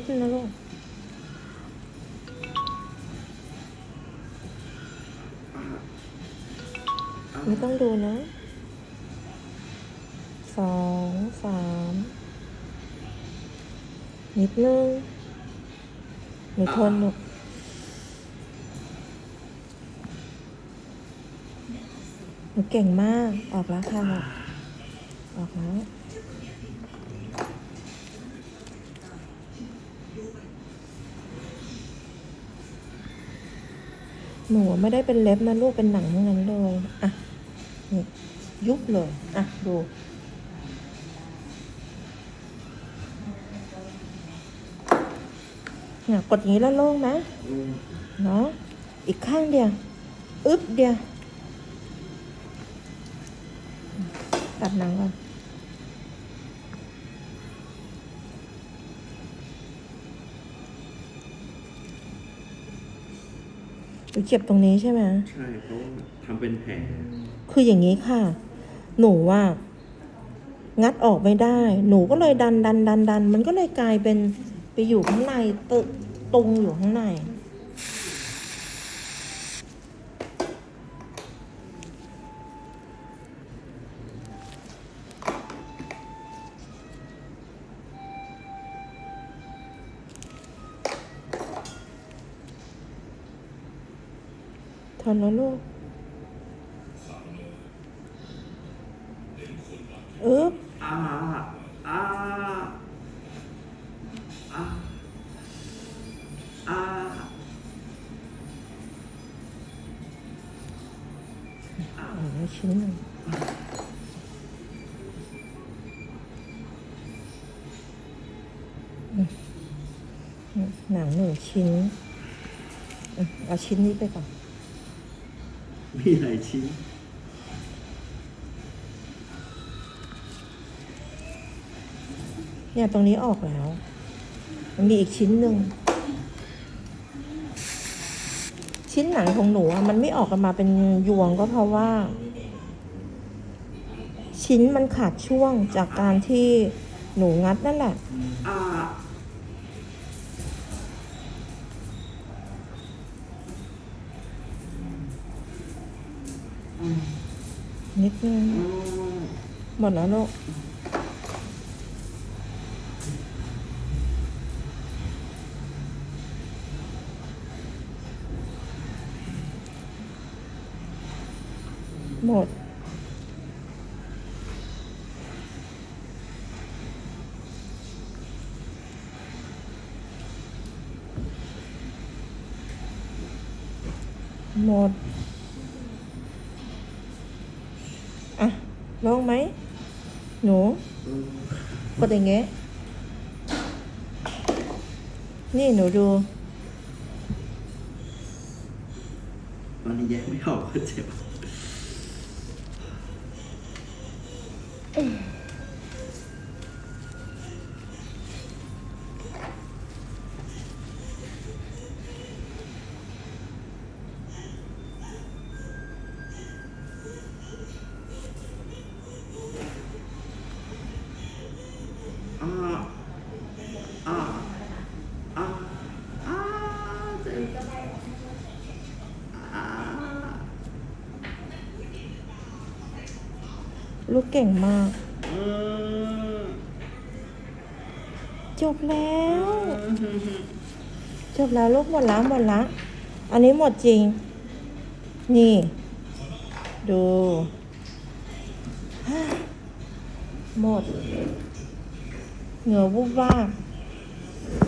ดนึงนะลูกไม่ต้องดูนะ สองสาม นิดนึงหนูทนลูหนูเก่งมาก ออกแล้วค่ะ ออกแล้ว หนูไม่ได้เป็นเล็บนะลูกเป็นหนังทั้งนั้นเลยอะนี่ยุบเลยอะดูเนี่ยกดอย่างนี้แล้วโล่งไหมเนาะอีกข้างเดียว อึ๊บเดียว ตัดหนังก่อน หนูเจ็บตรงนี้ใช่ไหมใช่เขาทำเป็นแผลคืออย่างนี้ค่ะ หนูว่า งัดออกไม่ได้ หนูก็เลยดันดันดันดัน มันก็เลยกลายเป็นไปอยู่ข้างในตึตรงอยู่ข้างใน ทนแล้วลูก เอึ๊บอ่าอ่าอ่าอ่าอาแล้วชิ้นหนึ่งหนังหนึ่งชิ้น เอาชิ้นนี้ไปก่อน มีหลายชิ้น เนี่ยตรงนี้ออกแล้ว มันมีอีกชิ้นหนึ่ง ชิ้นหนังของหนูอะมันไม่ออกกันมาเป็นยวงก็เพราะว่า ชิ้นมันขาดช่วงจากการที่หนูงัดนั่นแหละ อ่า นิดนึงหมดแล้วลูกหมดหมด ร้องไหม หนูอืมกดอย่างเงี้ยนี่หนูดู มันนี้แยกไม่ออกก็เจ็บ อ่าอ่าอ่าอ่าเจ็บอ่าลูกเก่งมากอืมจบแล้ว จบแล้วลูกหมดละหมดละ อันนี้หมดจริง นี่ ดู หมด เหงื่อวุบวาบ